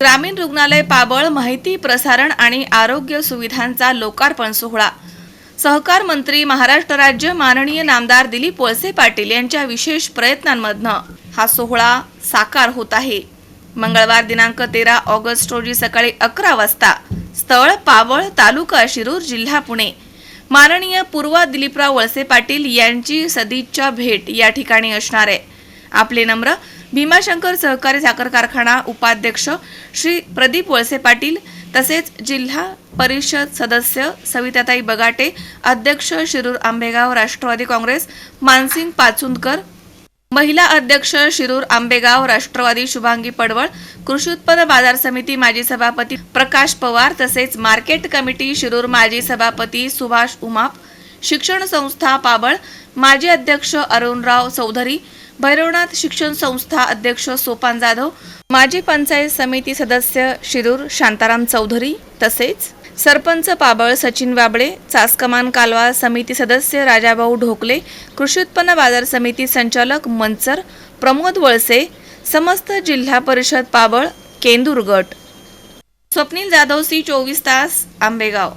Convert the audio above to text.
ग्रामीण रुग्णालय पाबळ माहिती प्रसारण आणि आरोग्य सुविधांचा लोकार्पण सोहळा. सहकार मंत्री महाराष्ट्र राज्य माननीय नामदार दिलीप वळसे पाटील यांच्या विशेष प्रयत्नांमधनं हा सोहळा साकार होत आहे. मंगळवार दिनांक तेरा ऑगस्ट रोजी सकाळी अकरा वाजता स्थळ पावळ तालुका शिरूर जिल्हा पुणे. माननीय पूर्वा दिलीपराव वळसे पाटील यांची सदिच्छा भेट या ठिकाणी असणार आहे. आपले नम्र भीमाशंकर सहकारी साखर कारखाना उपाध्यक्ष श्री प्रदीप वळसे पाटील तसेच जिल्हा परिषद सदस्य सविताताई बगाटे अध्यक्ष शिरूर आंबेगाव राष्ट्रवादी काँग्रेस मानसिंग पाचुंदकर महिला अध्यक्ष शिरूर आंबेगाव राष्ट्रवादी शुभांगी पडवळ कृषी उत्पन्न बाजार समिती माजी सभापती प्रकाश पवार तसेच मार्केट कमिटी शिरूर माजी सभापती सुभाष उमाप शिक्षण संस्था पाबळ माजी अध्यक्ष अरुणराव चौधरी भैरवनाथ शिक्षण संस्था अध्यक्ष सोपान जाधव माजी पंचायत समिती सदस्य शिरूर शांताराम चौधरी तसेच सरपंच पाबळ सचिन वाबळे चासकमान कालवा समिती सदस्य राजाभाऊ ढोकले कृषी उत्पन्न बाजार समिती संचालक मंचर प्रमोद वळसे समस्त जिल्हा परिषद पाबळ केंदूर गट. स्वप्नील जाधव सी चोवीस तास आंबेगाव.